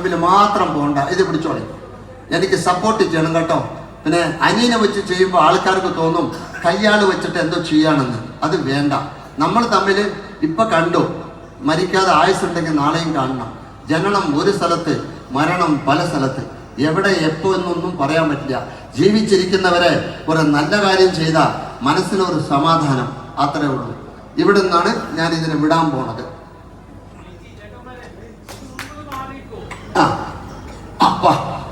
ഇതിൽ മാത്രം പോണ്ട. ഇത് പിടിച്ചോളി. എനിക്ക് സപ്പോർട്ട് ചെയ്യണം കേട്ടോ. പിന്നെ അനിയനെ വെച്ച് ചെയ്യുമ്പോൾ ആൾക്കാർക്ക് തോന്നും കയ്യാൾ വെച്ചിട്ട് എന്തോ ചെയ്യാണെന്ന്. അത് വേണ്ട. നമ്മൾ തമ്മിൽ ഇപ്പൊ കണ്ടു. മരിക്കാതെ ആയുസുണ്ടെങ്കിൽ നാളെയും കാണണം. ജനനം ഒരു സ്ഥലത്ത് മരണം പല സ്ഥലത്ത്. എവിടെ എപ്പോ എന്നൊന്നും പറയാൻ പറ്റില്ല. ജീവിച്ചിരിക്കുന്നവരെ ഒരു നല്ല കാര്യം ചെയ്താൽ മനസ്സിനൊരു സമാധാനം. അത്രേ ഉള്ളൂ. ഇവിടെ നിന്നാണ് ഞാൻ ഇതിനെ വിടാൻ പോണത്. അപ്പാ.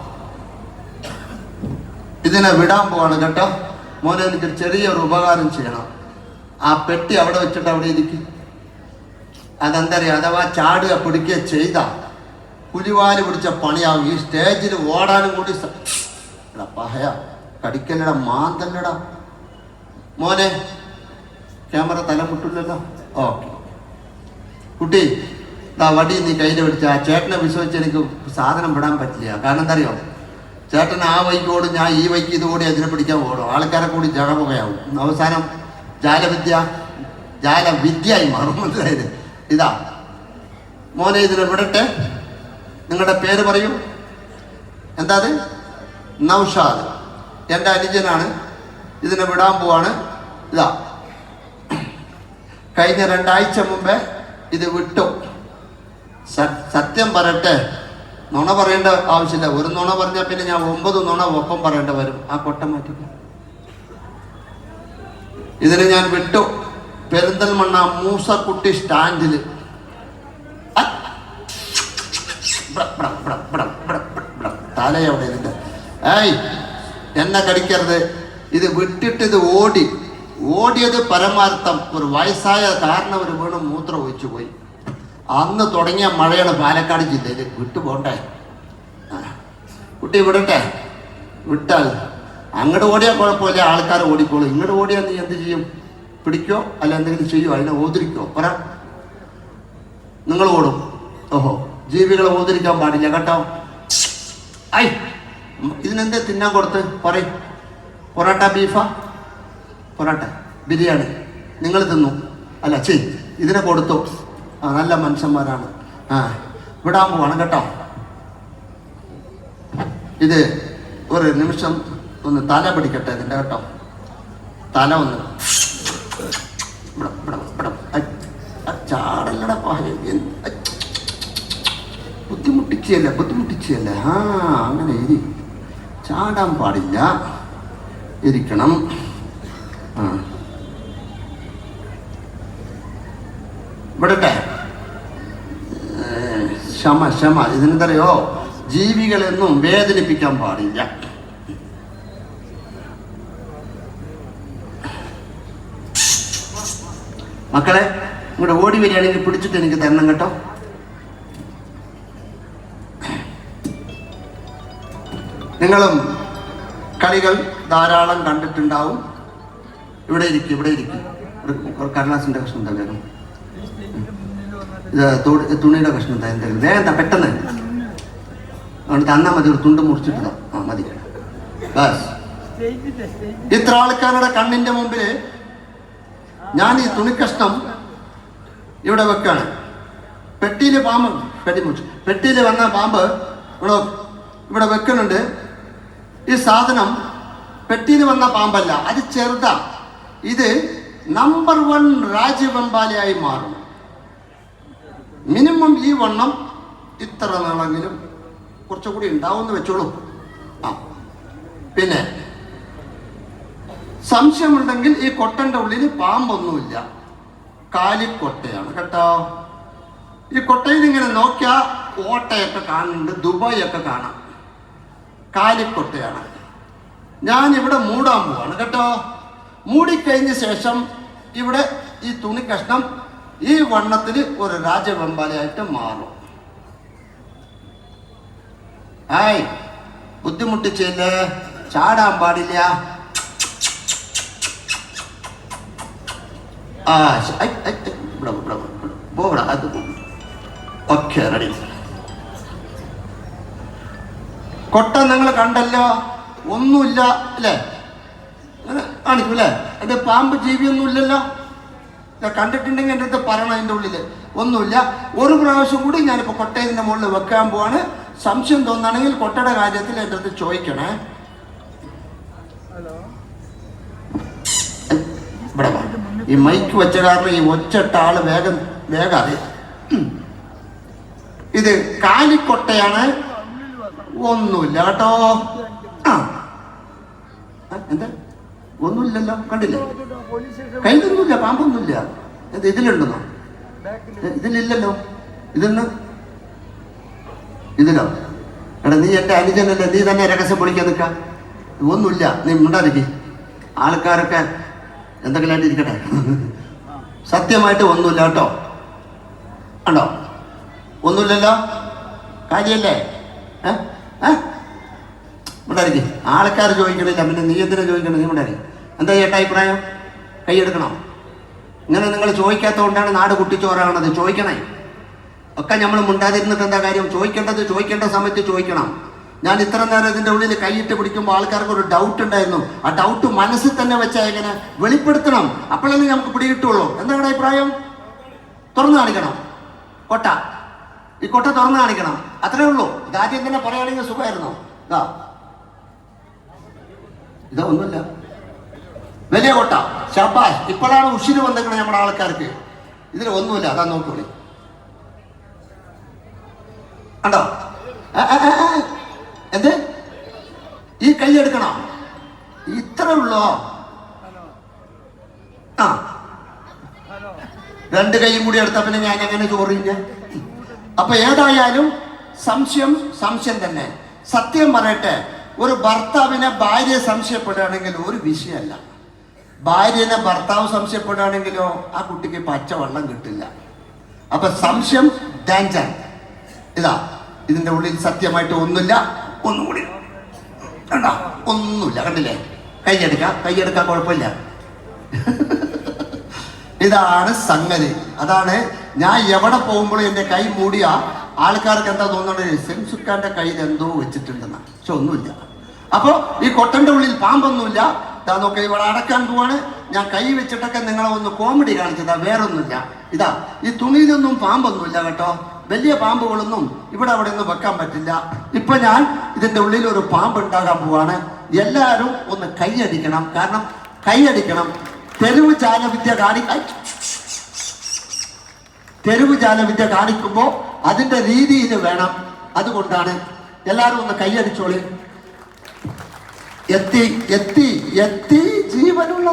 ഇതിനെ വിടാൻ പോവാണ് കേട്ടോ. മോനെ എനിക്ക് ചെറിയൊരു ഉപകാരം ചെയ്യണം. ആ പെട്ടി അവിടെ വെച്ചിട്ട് അവിടെ ഇരിക്കും. അതെന്തറിയാം? അഥവാ ചാടുക പിടിക്കുക ചെയ്ത പുലിവാൽ പിടിച്ച പണിയാവും. ഈ സ്റ്റേജിൽ ഓടാനും കൂടി എടാ പഹയ. കടിക്കല്ലട മാന്തല്ലട. മോനെ ക്യാമറ തലമുട്ടില്ലല്ലോ. ഓക്കെ. കുട്ടി വടി നീ കയ്യിൽ പിടിച്ച ആ ചേട്ടനെ വിശ്വസിച്ച് എനിക്ക് സാധനം വിടാൻ പറ്റില്ല. കാരണം എന്താ അറിയോ ചേട്ടൻ ആ വൈക്ക് ഓടും ഞാൻ ഈ വൈക്ക് ഇത് കൂടി അതിനെ പിടിക്കാൻ ഓടും. ആൾക്കാരെ കൂടി ജഗമുകയാവും അവസാനം ജാലവിദ്യ ജാലവിദ്യയായി മാറും. മനസ്സിലായത് ഇതാ. മോനെ ഇതിനെ വിടട്ടെ. നിങ്ങളുടെ പേര് പറയൂ. എന്താ അത് നൗഷാദ്. എന്റെ അനുജനാണ്. ഇതിനെ വിടാൻ പോവാണ്. ഇതാ. കഴിഞ്ഞ രണ്ടാഴ്ച മുമ്പേ ഇത് വിട്ടു. സത്യം പറയട്ടെ. നുണ പറയേണ്ട ആവശ്യമില്ല. ഒരു നുണ പറഞ്ഞാൽ പിന്നെ ഞാൻ ഒമ്പത് നുണ ഒപ്പം പറയേണ്ട വരും. ആ കൊട്ട മാറ്റി ഇതിന് ഞാൻ വിട്ടു. പെരിന്തൽമണ്ണ മൂസക്കുട്ടി ഇതിന്റെ. ഏയ് എന്നെ കടിക്കരുത്. ഇത് വിട്ടിട്ട് ഇത് ഓടി. ഓടിയത് പരമാർത്ഥം. ഒരു വയസ്സായ കാരണം ഒരു വീണ് മൂത്രം ഒഴിച്ചു പോയി അന്ന് തുടങ്ങിയ മഴയാണ് പാലക്കാട് ജില്ലയിൽ വിട്ടു പോണ്ടേ കുട്ടി വിടട്ടെ. വിട്ടാൽ അങ്ങോട്ട് ഓടിയാൽ കുഴപ്പമില്ല. ആൾക്കാർ ഓടിക്കോളൂ. ഇങ്ങോട്ട് ഓടിയാൽ നീ എന്ത് ചെയ്യും? പിടിക്കോ? അല്ല എന്തെങ്കിലും ചെയ്യോ? അതിനെ ഓതിരിക്കോ? പറ. നിങ്ങൾ ഓടും. ഓഹോ. ജീവികളെ ഓതിരിക്കാൻ പാടില്ല കേട്ടോ. ഐ. ഇതിനെന്താ തിന്നാൻ കൊടുത്ത്? പറയും. പൊറോട്ട ബീഫ? പൊറോട്ട. ബിരിയാണി. നിങ്ങൾ തിന്നു. അല്ല ചെയ് ഇതിനെ കൊടുത്തു. ആ നല്ല മനുഷ്യന്മാരാണ്. ആ വിടാൻ പോവാണ് കേട്ടോ. ഇത് ഒരു നിമിഷം ഒന്ന് തല പിടിക്കട്ടെ ഇതിന്റെ കേട്ടോ. തല ഒന്ന്. ചാടല്ലടാ. ബുദ്ധിമുട്ടിച്ചല്ലേ ബുദ്ധിമുട്ടിച്ചല്ലേ? ആ അങ്ങനെ ഇരി. ചാടാൻ പാടില്ല. ഇരിക്കണം. ആ വിടട്ടെ ഏ, ക്ഷമ ക്ഷമ. ഇതിനെന്തറിയോ? ജീവികളെന്നും വേദനിപ്പിക്കാൻ പാടില്ല. മക്കളെ ഇവിടെ ഓടി വരികയാണെങ്കിൽ പിടിച്ചിട്ട് എനിക്ക് തരണം കേട്ടോ. നിങ്ങളും കളികൾ ധാരാളം കണ്ടിട്ടുണ്ടാവും. ഇവിടെ ഇരിക്കും ഇവിടെ ഇരിക്കും. ഒരു കടലാസിന്റെ കഷ്ണം തു- തുണിയുടെ കഷ്ണം എന്തായാലും വേഗം എന്താ പെട്ടെന്ന്. അതുകൊണ്ട് തന്നാ മതി ഒരു തുണ്ട് മുറിച്ചിട്ട് താ. ആ മതി. ബസ്. ഇത്ര ആൾക്കാരുടെ കണ്ണിന്റെ മുമ്പിൽ ഞാൻ ഈ തുണിക്കഷ്ണം ഇവിടെ വെക്കാണ്. പെട്ടിയിൽ പാമ്പ് പെട്ടി മുറിച്ചു. പെട്ടിയിൽ വന്ന പാമ്പ് ഇവിടെ ഇവിടെ വെക്കുന്നുണ്ട്. ഈ സാധനം പെട്ടിയിൽ വന്ന പാമ്പല്ല അത് ചെറുതാ. ഇത് നമ്പർ വൺ രാജവെമ്പാലയായി മാറും. മിനിമം ഈ വണ്ണം ഇത്ര നാളെങ്കിലും കുറച്ചുകൂടി ഉണ്ടാവുമെന്ന് വെച്ചോളൂ. ആ. പിന്നെ സംശയമുണ്ടെങ്കിൽ ഈ കൊട്ടന്റെ ഉള്ളിൽ പാമ്പൊന്നുമില്ല. കാലിക്കൊട്ടയാണ് കേട്ടോ. ഈ കൊട്ടയിൽ ഇങ്ങനെ നോക്കിയാൽ ഓട്ടയൊക്കെ കാണുന്നുണ്ട് ദുബായ് ഒക്കെ കാണാം. കാലിക്കൊട്ടയാണ്. ഞാൻ ഇവിടെ മൂടാൻ പോവാണ് കേട്ടോ. മൂടിക്കഴിഞ്ഞ ശേഷം ഇവിടെ ഈ തുണി കഷ്ണം ഈ വണ്ണത്തിൽ ഒരു രാജവെമ്പാലയായിട്ട് മാറും. ആയ് ബുദ്ധിമുട്ടിച്ചില്ലേ? ചാടാൻ പാടില്ല. അത് റെഡി. കൊട്ട നിങ്ങൾ കണ്ടല്ലോ? ഒന്നുമില്ല അല്ലേ? കാണിക്കും അല്ലേ? എന്റെ പാമ്പ് ജീവിയൊന്നും ഇല്ലല്ലോ ഞാൻ കണ്ടിട്ടുണ്ടെങ്കിൽ എന്റെ അടുത്ത് പറയണം അതിന്റെ ഉള്ളിൽ ഒന്നുമില്ല. ഒരു പ്രാവശ്യം കൂടി ഞാനിപ്പോൾ കൊട്ടയതിന്റെ മുകളിൽ വെക്കാൻ പോവാണ്. സംശയം തോന്നുകയാണെങ്കിൽ കൊട്ടയുടെ കാര്യത്തിൽ എന്റെ അടുത്ത് ചോദിക്കണേ. ഇവിടെ ഈ മൈക്ക് വെച്ച കാരണം ഈ ഒച്ചട്ട ആൾ വേഗം വേഗാതെ. ഇത് കാലിക്കൊട്ടയാണ്. ഒന്നുമില്ല കേട്ടോ. ആ, എന്താ? ഒന്നുമില്ലല്ലോ കണ്ടില്ല? കയ്യിലൊന്നുമില്ല പാമ്പൊന്നുമില്ല. എന്ത് ഇതിലുണ്ടെന്നോ? ഇതിലില്ലല്ലോ. ഇതെന്ന് ഇതിലോ? എടാ നീ എന്റെ അനുജനല്ലേ നീ തന്നെ രഹസ്യം പൊളിക്കാൻ നിൽക്കാം. ഒന്നുമില്ല നീ മിണ്ടാതിരിക്കി. ആൾക്കാരൊക്കെ എന്തെങ്കിലും ആയിട്ട് ഇരിക്കട്ടെ. സത്യമായിട്ട് ഒന്നുമില്ല കേട്ടോ? ഉണ്ടോ ഒന്നുമില്ലല്ലോ? കാര്യല്ലേ ഏ? ഏ? മിണ്ടാതിരിക്കി ആൾക്കാർ ചോദിക്കണില്ല. പിന്നെ നീ എന്തിനാ ചോദിക്കണം നീ ഉണ്ടായിരിക്കും എന്താ ചേട്ടാ അഭിപ്രായം? കൈയെടുക്കണോ? ഇങ്ങനെ നിങ്ങൾ ചോദിക്കാത്തതുകൊണ്ടാണ് നാട് കുട്ടിച്ചോറാകണത് ചോദിക്കണേ. ഒക്കെ നമ്മൾ മുണ്ടാതിരുന്നിട്ട് എന്താ കാര്യം? ചോദിക്കേണ്ടത് ചോദിക്കേണ്ട സമയത്ത് ചോദിക്കണം. ഞാൻ ഇത്ര നേരം ഇതിന്റെ ഉള്ളിൽ കൈയിട്ട് പിടിക്കുമ്പോൾ ആൾക്കാർക്ക് ഒരു ഡൗട്ട് ഉണ്ടായിരുന്നു. ആ ഡൗട്ട് മനസ്സിൽ തന്നെ വെച്ചാൽ എങ്ങനെ? വെളിപ്പെടുത്തണം. അപ്പോഴല്ലേ നമുക്ക് പിടികിട്ടുള്ളൂ. എന്താണ് അഭിപ്രായം? തുറന്നു കാണിക്കണം. കൊട്ട. ഈ കൊട്ട തുറന്നു കാണിക്കണം. അത്രേ ഉള്ളൂ. ഇതാദ്യം തന്നെ പറയുകയാണെങ്കിൽ സുഖമായിരുന്നു. ഇതാ ഇതാ ഒന്നുമില്ല വലിയ കൊട്ട. ശബാഷ് ഇപ്പോഴാണ് ഉഷിര് വന്നിരിക്കുന്നത് നമ്മുടെ ആൾക്കാർക്ക്. ഇതിൽ ഒന്നുമില്ല അതാ നോക്കൂടി കണ്ടോ. എന്ത്? ഈ കൈ ഇത്ര ഉള്ളോ? ആ. രണ്ട് കൈയും കൂടി എടുത്ത പിന്നെ ഞാൻ എങ്ങനെ ചോറിഞ്ഞ അപ്പൊ ഏതായാലും സംശയം സംശയം തന്നെ. സത്യം പറയട്ടെ. ഒരു ഭർത്താവിനെ ഭാര്യ സംശയപ്പെടുകയാണെങ്കിൽ ഒരു വിഷയമല്ല. ഭാര്യനെ ഭർത്താവ് സംശയപ്പെടുകയാണെങ്കിലോ ആ കുട്ടിക്ക് പച്ചവെള്ളം കിട്ടില്ല. അപ്പൊ സംശയം ഡാൻജർ ഇതാ ഇതിന്റെ ഉള്ളിൽ സത്യമായിട്ട് ഒന്നുമില്ല. ഒന്നുകൂടി കണ്ടോ? ഒന്നുമില്ല കണ്ടില്ലേ? കൈയെടുക്കാം കൈയെടുക്കാൻ കുഴപ്പമില്ല. ഇതാണ് സംഗതി. അതാണ് ഞാൻ എവിടെ പോകുമ്പോഴും എന്റെ കൈ മൂടിയ. ആൾക്കാർക്ക് എന്താ തോന്നുന്നത് സെൻസുക്കാന്റെ കയ്യിൽ എന്തോ വെച്ചിട്ടുണ്ടെന്നാണ് പക്ഷെ ഒന്നുമില്ല. അപ്പോ ഈ കൊട്ടന്റെ ഉള്ളിൽ പാമ്പൊന്നുമില്ല. ഇതാ നോക്ക ഇവിടെ അടക്കാൻ പോവാണ്. ഞാൻ കൈ വെച്ചിട്ടൊക്കെ നിങ്ങളെ ഒന്ന് കോമഡി കാണിച്ചതാ വേറൊന്നുമില്ല. ഇതാ ഈ തുണിയിലൊന്നും പാമ്പൊന്നുമില്ല കേട്ടോ. വലിയ പാമ്പുകളൊന്നും ഇവിടെ അവിടെ ഒന്നും വെക്കാൻ പറ്റില്ല. ഇപ്പൊ ഞാൻ ഇതിന്റെ ഉള്ളിൽ ഒരു പാമ്പ് ഉണ്ടാകാൻ പോവാണ്. എല്ലാവരും ഒന്ന് കൈയടിക്കണം കാരണം കൈയടിക്കണം തെരുവ് ജാലവിദ്യ കാണി. തെരുവ് ജാലവിദ്യ കാണിക്കുമ്പോ അതിന്റെ രീതിയിൽ വേണം. അതുകൊണ്ടാണ് എല്ലാവരും ഒന്ന് കൈയടിച്ചോളി എത്തി എത്തി എത്തി ജീവനുള്ള.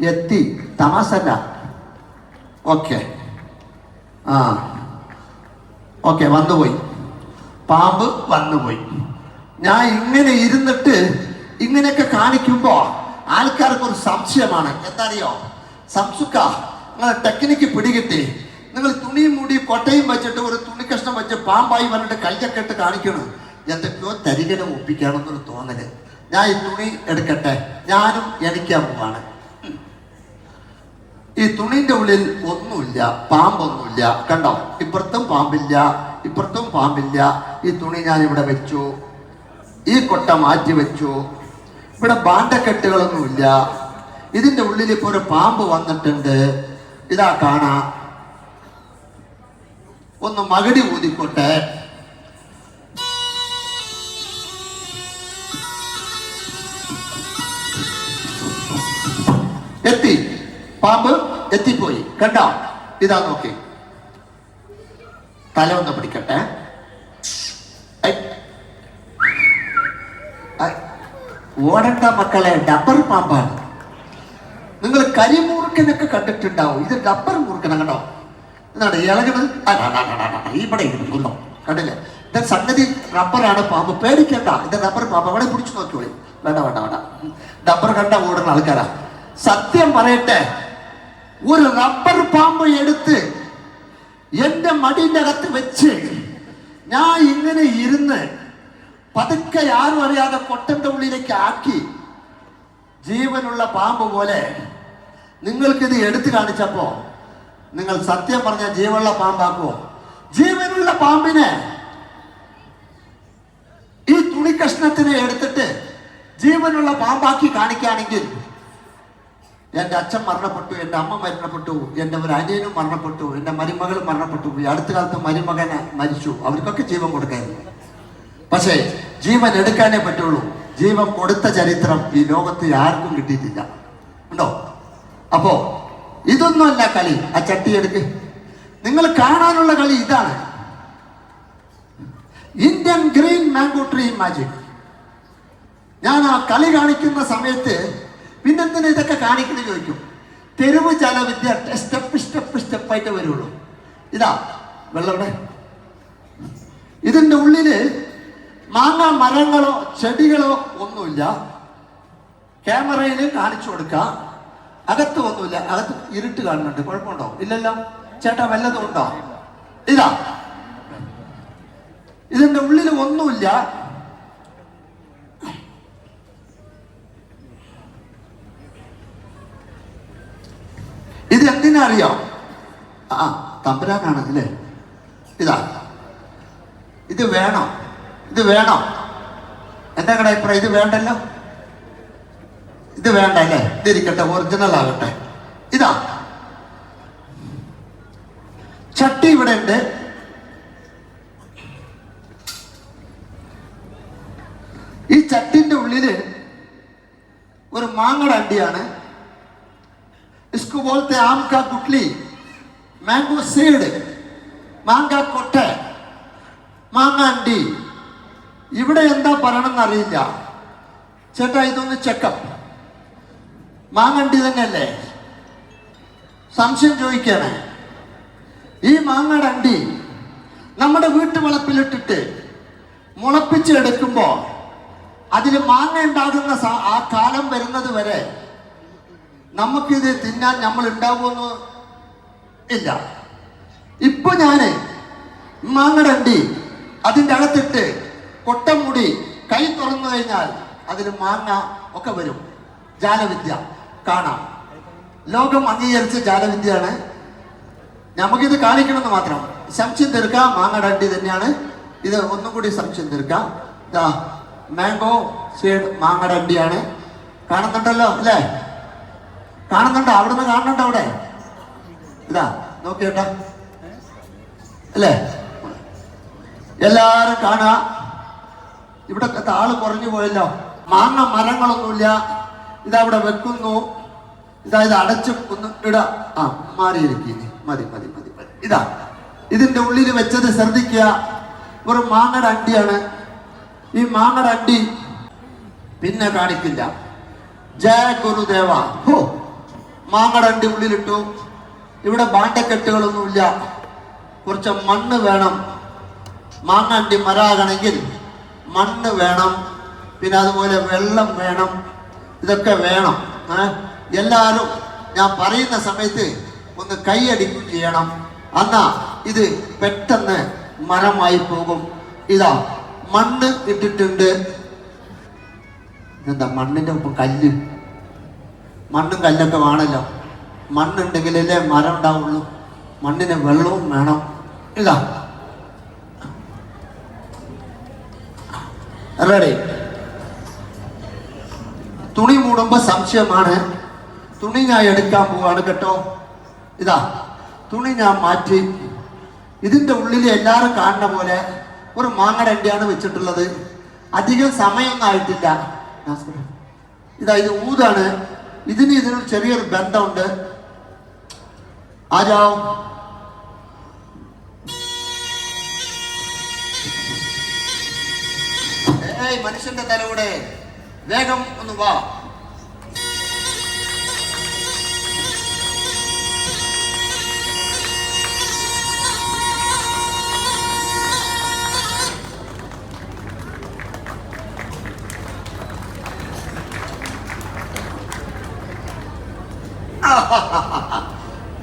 എത്തി. തമാശല്ല ഓക്കെ. ആ. ഓക്കെ വന്നുപോയി. പാമ്പ് വന്നുപോയി. ഞാൻ ഇങ്ങനെ ഇരുന്നിട്ട് ഇങ്ങനെയൊക്കെ കാണിക്കുമ്പോ ആൾക്കാർക്ക് ഒരു സംശയമാണ്. എന്താറിയോ സംസുക്ക നിങ്ങളെ ടെക്നിക്ക് പിടികിട്ടി. നിങ്ങൾ തുണിയും മൂടി കൊട്ടയും വെച്ചിട്ട് ഒരു തുണി കഷ്ണം വെച്ച് പാമ്പായി വന്നിട്ട് കയ്യൊക്കെ ഇട്ട് കാണിക്കണം. എന്തൊക്കെയോ തരികനെ ഒപ്പിക്കണമെന്നൊരു തോന്നൽ. ഞാൻ ഈ തുണി എടുക്കട്ടെ? ഞാനും എണിക്കാൻ പോവാണ് ഈ തുണിന്റെ ഉള്ളിൽ ഒന്നുമില്ല പാമ്പൊന്നുമില്ല. കണ്ടോ? ഇപ്പുറത്തും പാമ്പില്ല ഇപ്പുറത്തും പാമ്പില്ല. ഈ തുണി ഞാൻ ഇവിടെ വെച്ചു. ഈ കൊട്ട മാറ്റി വെച്ചു. ഇവിടെ ബാണ്ടക്കെട്ടുകളൊന്നുമില്ല. ഇതിന്റെ ഉള്ളിൽ ഇപ്പൊ ഒരു പാമ്പ് വന്നിട്ടുണ്ട്. ഇതാ കാണാ. ഒന്ന് മകടി ഊതിക്കോട്ടെ. പാമ്പ് എത്തിപ്പോയി. കണ്ടോ? ഇതാ നോക്കി. തല ഒന്ന് പിടിക്കട്ടെ. ഓടണ്ട മക്കളെ ഡബ്ബർ പാമ്പാണ് നിങ്ങൾ കരിമൂർക്കനൊക്കെ കണ്ടിട്ടുണ്ടാവും. ഇത് ഡബ്ബർ മൂർക്കന കണ്ടോ? എന്താണ് ഇളകണത്? ഇവിടെ ഇരിക്കുന്നു കണ്ടില്ലേ? ഇത് സംഗതി റബ്ബറാണ് പാമ്പ്. പേടിക്കണ്ട. ഇത് റബ്ബർ പാമ്പ്. അവിടെ പിടിച്ചു നോക്കിയോളി വേണ്ട വേണ്ട വേണ്ട. ഡബ്ബർ കണ്ട ഓടുന്ന ആൾക്കാരാ. സത്യം പറയട്ടെ. ഒരു റബ്ബർ പാമ്പ് എടുത്ത് എന്റെ മടിന്റെ അകത്ത് വെച്ച് ഞാൻ ഇങ്ങനെ ഇരുന്ന് പതുക്കെ ആരും അറിയാതെ കൊട്ടന്റെ ഉള്ളിലേക്ക് ആക്കി ജീവനുള്ള പാമ്പ് പോലെ നിങ്ങൾക്കിത് എടുത്തു കാണിച്ചപ്പോ നിങ്ങൾ സത്യം പറഞ്ഞ ജീവനുള്ള പാമ്പാക്കുമോ ജീവനുള്ള പാമ്പിനെ ഈ തുണിക്കഷ്ണത്തിനെ എടുത്തിട്ട് ജീവനുള്ള പാമ്പാക്കി കാണിക്കുകയാണെങ്കിൽ എന്റെ അച്ഛൻ മരണപ്പെട്ടു എന്റെ അമ്മ മരണപ്പെട്ടു എന്റെ ഒരു അനിയനും മരണപ്പെട്ടു എന്റെ മരുമകൾ മരണപ്പെട്ടു. ഈ അടുത്ത കാലത്ത് മരുമകൻ മരിച്ചു. അവർക്കൊക്കെ ജീവൻ കൊടുക്കായിരുന്നു. പക്ഷേ ജീവൻ എടുക്കാനേ പറ്റുള്ളൂ. ജീവൻ കൊടുത്ത ചരിത്രം ഈ ലോകത്ത് ആർക്കും കിട്ടിയിട്ടില്ല. ഉണ്ടോ? അപ്പോ ഇതൊന്നുമല്ല കളി. ആ ചട്ടി എടുക്ക്. നിങ്ങൾ കാണാനുള്ള കളി ഇതാണ്. Indian green mango tree magic. ഞാൻ ആ കളി കാണിക്കുന്ന സമയത്ത് പിന്നെന്തിനാ ഇതൊക്കെ കാണിക്കുന്നത് ചോദിക്കും. തെരുവ് ജലവിദ്യ സ്റ്റെപ്പ് സ്റ്റെപ്പ് സ്റ്റെപ്പായിട്ട് വരുള്ളൂ. ഇതാ വെള്ളവിടെ ഇതിന്റെ ഉള്ളിൽ മാങ്ങ മരങ്ങളോ ചെടികളോ ഒന്നുമില്ല. ക്യാമറയിൽ കാണിച്ചു കൊടുക്കാം. അകത്ത് ഒന്നുമില്ല. അകത്ത് ഇരുട്ട് കാണുന്നുണ്ട്. കുഴപ്പമുണ്ടോ? ഇല്ലല്ലോ. ചേട്ടാ വല്ലതും ഉണ്ടോ? ഇതാ. ഇതിന്റെ ഉള്ളിൽ ഒന്നുമില്ല ഇത് എന്തിനാ ആ തമ്പുരാനാണ് അല്ലേ? ഇതാ. ഇത് വേണം. ഇത് വേണം. എന്താ കട ഇപ്പറ ഇത് വേണ്ടല്ലോ? ഇത് വേണ്ട അല്ലേ? ഇതിരിക്കട്ടെ ഒറിജിനൽ ആകട്ടെ. ഇതാ. ചട്ടി ഇവിടെ ഉണ്ട്. ഈ ചട്ടിന്റെ ഉള്ളിൽ ഒരു മാങ്ങട അണ്ടിയാണ്. इसको बोलते हैं आम का गुटली मैंगो सीड മാങ്ങ കൊട്ട മാങ്ങ അണ്ടി ഇവിടെ എന്താ പറയണമെന്ന് അറിയില്ല ചേട്ടാ ഇതൊന്ന് ചെക്കപ്പ് മാങ്ങണ്ടി തന്നെയല്ലേ സംശയം ചോദിക്കാണ് ഈ മാങ്ങയുടെ അണ്ടി നമ്മുടെ വീട്ടുവളപ്പിലിട്ടിട്ട് മുളപ്പിച്ചെടുക്കുമ്പോൾ അതിൽ മാങ്ങ ഉണ്ടാകുന്ന സ- ആ കാലം വരുന്നത് വരെ നമുക്കിത് തിന്നാൻ നമ്മൾ ഉണ്ടാവുമെന്ന് ഇല്ല. ഇപ്പൊ ഞാൻ മാങ്ങടണ്ടി അതിന്റെ അകത്തിട്ട് കൊട്ടം മുടി കൈ തുറന്നു കഴിഞ്ഞാൽ അതിൽ മാങ്ങ ഒക്കെ വരും. ജാലവിദ്യ. കാണാം. ലോകം അംഗീകരിച്ച ജാലവിദ്യയാണ്. നമുക്കിത് കാണിക്കണമെന്ന് മാത്രം. സംശയം തീർക്കാം മാങ്ങടണ്ടി തന്നെയാണ്. ഇത് ഒന്നും കൂടി സംശയം തീർക്കാം. ഇതാ മാംഗോ സീഡ് മാങ്ങടണ്ടിയാണ്. കാണുന്നുണ്ടല്ലോ അല്ലേ? കാണുന്നുണ്ടോ? അവിടുന്ന് കാണുന്നുണ്ടോ അവിടെ? ഇതാ നോക്കിയേട്ടാ അല്ലേ? എല്ലാരും കാണുക. ഇവിടെ ആൾ കുറഞ്ഞു പോയല്ലോ. മാങ്ങ മരങ്ങളൊന്നുമില്ല. ഇതവിടെ വെക്കുന്നു. ഇതാ ഇത് അടച്ചു ഒന്ന് ഇടാ. ആ മാറിയിരിക്കുന്നു. മതി മതി മതി ഇതാ. ഇതിന്റെ ഉള്ളിൽ വെച്ചത് ശ്രദ്ധിക്കുക. ഒരു മാങ്ങയുടെ അണ്ടിയാണ്. ഈ മാങ്ങയുടെ അണ്ടി പിന്നെ കാണിക്കില്ല. ജയ ഗുരുദേവ. ഹോ. മാങ്ങടണ്ടി ഉള്ളിലിട്ടു. ഇവിടെ ബാണ്ടക്കെട്ടുകളൊന്നുമില്ല കുറച്ച് മണ്ണ് വേണം. മാങ്ങണ്ടി മരാകണമെങ്കിൽ മണ്ണ് വേണം. പിന്നെ അതുപോലെ വെള്ളം വേണം. ഇതൊക്കെ വേണം? എല്ലാവരും ഞാൻ പറയുന്ന സമയത്ത് ഒന്ന് കൈയടിക്കുകയും ചെയ്യണം. എന്നാ ഇത് പെട്ടെന്ന് മരമായി പോകും. ഇതാ മണ്ണ് ഇട്ടിട്ടുണ്ട്. എന്താ മണ്ണിന്റെ ഒപ്പം കല്ല്? മണ്ണും കല്ലൊക്കെ വേണമല്ലോ. മണ്ണുണ്ടെങ്കിലല്ലേ മരം ഉണ്ടാവുള്ളൂ. മണ്ണിന് വെള്ളവും വേണം. ഇല്ല. റെഡി തുണി മൂടുമ്പോ സംശയമാണ്. തുണി ഞാൻ എടുക്കാൻ പോവാണ് കേട്ടോ. ഇതാ തുണി ഞാൻ മാറ്റി. ഇതിന്റെ ഉള്ളിൽ എല്ലാവരും കാണുന്ന പോലെ ഒരു മാങ്ങടണ്ടിയാണ് വെച്ചിട്ടുള്ളത്. അധികം സമയമൊന്നും ആയിട്ടില്ല. ഇതാ ഇത് ഊതാണ്. ഇതിന് ഇതിനൊരു ചെറിയൊരു ബന്ധമുണ്ട്. ആരാവും മനുഷ്യന്റെ തലയുടെ വേഗം ഒന്ന് വാ.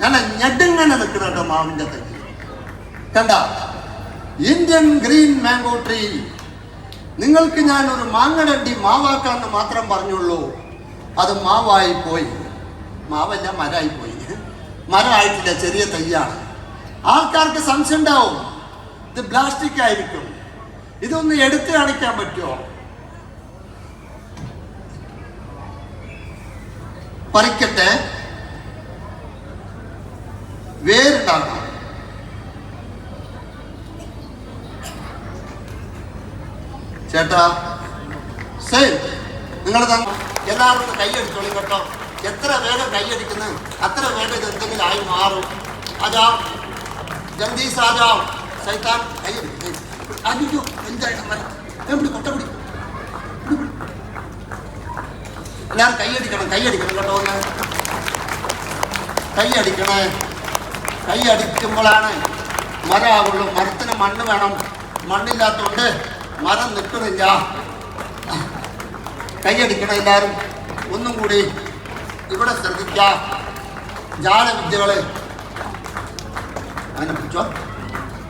ഞാൻ ഞെട്ടിങ്ങനെ നിൽക്കുന്ന കേട്ടോ മാവിന്റെ തൈ. കണ്ട? ഇന്ത്യൻ ഗ്രീൻ മാംഗോ ട്രീ നിങ്ങൾക്ക് ഞാൻ ഒരു മാങ്ങടണ്ടി മാവാക്കാന്ന് മാത്രം പറഞ്ഞുള്ളൂ. അത് മാവായി പോയി. മാവല്ല മരമായി പോയി. മരമായിട്ടില്ല ചെറിയ തയ്യാണ് ആൾക്കാർക്ക് സംശയം ഉണ്ടാവും ഇത് പ്ലാസ്റ്റിക് ആയിരിക്കും. ഇതൊന്ന് എടുത്തു കാണിക്കാൻ പറ്റുമോ? പറിക്കട്ടെ. വേരുണ്ടാകണം ചേട്ടാ സെയിം നിങ്ങൾ എല്ലാവർക്കും കൈയടിച്ചോളും കേട്ടോ. എത്ര വേഗം കൈയടിക്കുന്നു അത്ര വേഗം ഇത് എന്തെങ്കിലും ആയി മാറും. അതാ ജന്തി സാജാവ് സൈത്താൻ കൈയടി അയ്യോ എന്താ കൊട്ടപിടി എല്ലാവരും കൈയടിക്കണം കൈയടിക്കണം കേട്ടോ ഒന്ന്. കൈയടിക്കണേ കൈയടിക്കുമ്പോഴാണ് മരമാകുള്ളൂ. മരത്തിന് മണ്ണ് വേണം. മണ്ണില്ലാത്തതുകൊണ്ട് മരം നിൽക്കുന്നില്ല. കൈയടിക്കണം എല്ലാവരും. ഒന്നും കൂടി ഇവിടെ ശ്രദ്ധിക്കുക. ജാലവിദ്യകൾ അങ്ങനെ പിടിച്ചോ.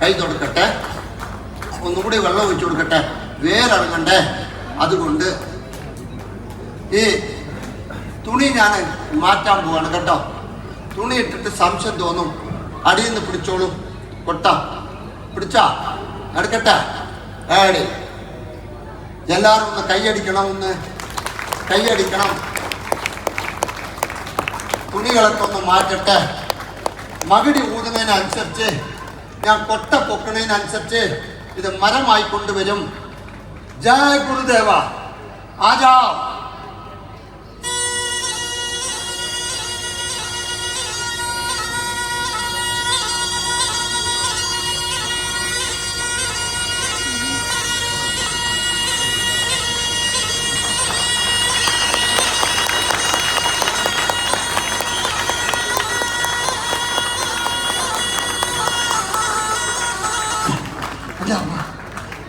കൈ കൊടുക്കട്ടെ ഒന്നുകൂടി വെള്ളം ഒഴിച്ചു കൊടുക്കട്ടെ. വേരിറങ്ങണ്ടേ. അതുകൊണ്ട് ഈ തുണി ഞാൻ മാറ്റാൻ പോവാണ് കേട്ടോ. തുണി ഇട്ടിട്ട് സംശയം തോന്നും. അടിയിൽ നിന്ന് പിടിച്ചോളൂ. കൊട്ട. പിടിച്ചാ. എടുക്കട്ടെ ഏടി എല്ലാവരും ഒന്ന് കൈയടിക്കണം ഒന്ന് കൈയടിക്കണം. തുണികളൊക്കെ ഒന്ന് മാറ്റട്ടെ. മകിടി ഊതുന്നതിനനുസരിച്ച് ഞാൻ കൊട്ട പൊക്കണതിനനുസരിച്ച് ഇത് മരമായി കൊണ്ടുവരും. ജയ ഗുരുദേവ. ആജാ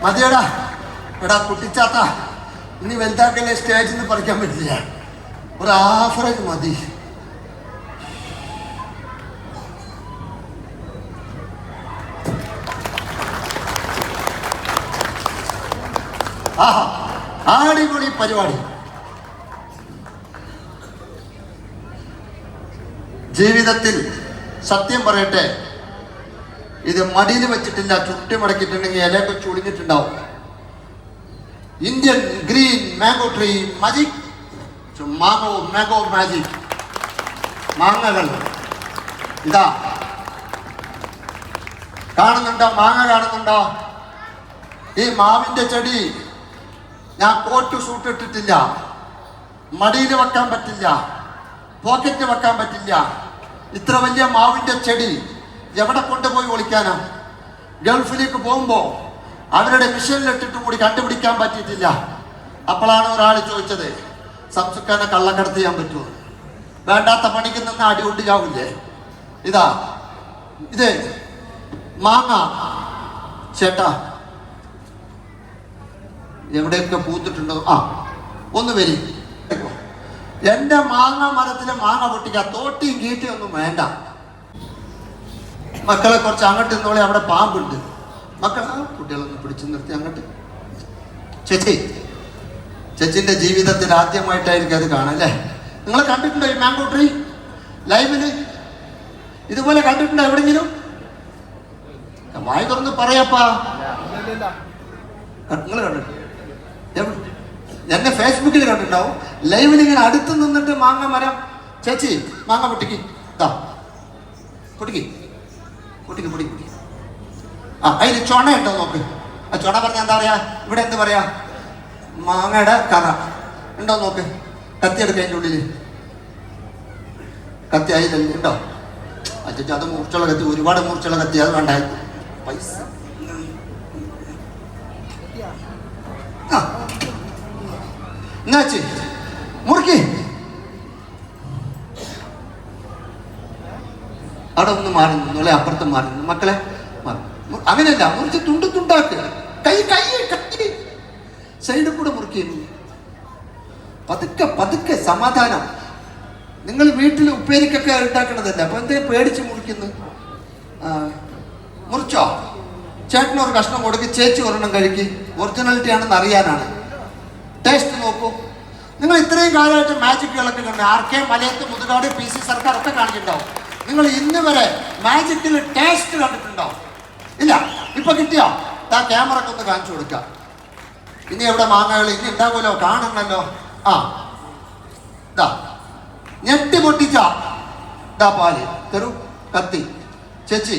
മതിയടാ. എടാ കുട്ടിച്ചാത്ത. ഇനി വലുതാക്കല്ലേ സ്റ്റേജിൽ നിന്ന് പറിക്കാൻ പറ്റില്ല. ഒരു ആഫറേജ് മതി. ആഹാ അടിപൊളി പരിപാടി. ജീവിതത്തിൽ സത്യം പറയട്ടെ ഇത് മടിയിൽ വെച്ചിട്ടില്ല ചുട്ടി മടക്കിയിട്ടുണ്ടെങ്കിൽ ഇലയൊക്കെ ചുളിഞ്ഞിട്ടുണ്ടാവും. Indian green mango tree magic mango mango magic മാങ്ങകൾ. ഇതാ. കാണുന്നുണ്ടോ? മാങ്ങ കാണുന്നുണ്ടോ? ഈ മാവിന്റെ ചെടി ഞാൻ കോട്ട് സൂട്ടിട്ടിട്ടില്ല മടിയിൽ വെക്കാൻ പറ്റില്ല. പോക്കറ്റ് വെക്കാൻ പറ്റില്ല. ഇത്ര വലിയ മാവിന്റെ ചെടി. എവിടെ കൊണ്ടുപോയി ഒളിക്കാനാ? ഗൾഫിലേക്ക് പോകുമ്പോൾ അവരുടെ മിഷനിലിട്ടിട്ട് കൂടി കണ്ടുപിടിക്കാൻ പറ്റിയിട്ടില്ല. അപ്പോഴാണ് ഒരാൾ ചോദിച്ചത് സംസ്കാരം കള്ളക്കടത്ത് ചെയ്യാൻ പറ്റുമോ? വേണ്ടാത്ത പണിക്ക് നിന്ന് അടി കൊണ്ട് ചാവില്ലേ ഇതാ ഇത് മാങ്ങ. ചേട്ടാ എവിടെയൊക്കെ പൂത്തിട്ടുണ്ടോ? ആ ഒന്ന് വരി. എന്റെ മാങ്ങ മരത്തിലെ മാങ്ങ പൊട്ടിക്ക തോട്ടിയും കീട്ടിയൊന്നും വേണ്ട. മക്കളെ കുറച്ച് അങ്ങോട്ട് നിന്നോളെ അവിടെ പാമ്പുണ്ട്. മക്കൾ ആ കുട്ടികളൊന്ന് പിടിച്ചു നിർത്തി അങ്ങോട്ട്. ചേച്ചി ചേച്ചിന്റെ ജീവിതത്തിൽ ആദ്യമായിട്ടായിരിക്കും അത് കാണല്ലേ നിങ്ങൾ കണ്ടിട്ടുണ്ടോ ഈ മാംഗോ ട്രീ ലൈവിൽ ഇതുപോലെ കണ്ടിട്ടുണ്ടോ എവിടെങ്കിലും? വായി തുറന്ന് പറയപ്പാ. നിങ്ങൾ കണ്ടിട്ടുണ്ട്? എന്നെ ഫേസ്ബുക്കിൽ കണ്ടിട്ടുണ്ടാവും. ലൈവിൽ ഇങ്ങനെ അടുത്ത് നിന്നിട്ട് മാങ്ങ മരം. ചേച്ചി മാങ്ങ പൊട്ടിക്ക്. ഇതാ പൊട്ടിക്ക്. പൊട്ടിക്ക് മുടി പൊട്ടിക്ക് ആ അതിൽ ഉണ്ടോ നോക്ക്. ആ ചൊണ പറഞ്ഞാൽ എന്താ പറയാ? ഇവിടെ എന്ത് പറയാ? മാങ്ങയുടെ കറ. ഉണ്ടോ നോക്ക്. കത്തി എടുക്കുക അതിന്റെ ഉള്ളിൽ കത്തി അതിലല്ലേ ഉണ്ടോ? അച്ഛൻ അത് മൂർച്ചുള്ള കത്തി. ഒരുപാട് മൂർച്ചുള്ള കത്തി. അത് വേണ്ടായി പൈസ. എന്നാ മുറുക്കി. അവിടെ ഒന്ന് മാറി നിന്നു അല്ലെ? അപ്പുറത്ത് മാറി നിന്നു. മക്കളെ അങ്ങനെയല്ല മുറിച്ച് തുണ്ട് തുണ്ടാക്ക് കൈ കൈ കൈ. സൈഡിൽ കൂടെ മുറിക്കുന്നു പതുക്കെ പതുക്കെ സമാധാനം. നിങ്ങൾ വീട്ടിൽ ഉപ്പേരിക്കൊക്കെ ഉണ്ടാക്കണതല്ല? അപ്പൊ എന്തേ പേടിച്ച് മുറിക്കുന്നു? മുറിച്ചോ? ചേട്ടന് ഒരു കഷ്ണം കൊടുക്കി ചേച്ചി ഒരെണ്ണം കഴിക്ക്. ഒറിജിനാലിറ്റി ആണെന്ന് അറിയാനാണ്. ടേസ്റ്റ് നോക്കൂ. നിങ്ങൾ ഇത്രയും കാലമായിട്ട് മാജിക്കുകളൊക്കെ കണ്ട് R K Malayath Muthukad P C Sarkar ഒക്കെ കാണിച്ചിട്ടുണ്ടാവും. നിങ്ങൾ ഇന്ന് വരെ മാജിക്കിൽ ടേസ്റ്റ് കണ്ടിട്ടുണ്ടോ? ഇല്ല. ഇപ്പൊ കിട്ടിയോ? ആ ക്യാമറ ഒക്കെ ഒന്ന് കാണിച്ചു കൊടുക്കാം. ഇനി എവിടെ മാങ്ങകൾ? ഇനി ഉണ്ടാകുമല്ലോ കാണണമല്ലോ ആ. ഇതാ ഞെട്ടി പൊട്ടിച്ച. ഇതാ പാൽ. തരൂ കത്തി. ചേച്ചി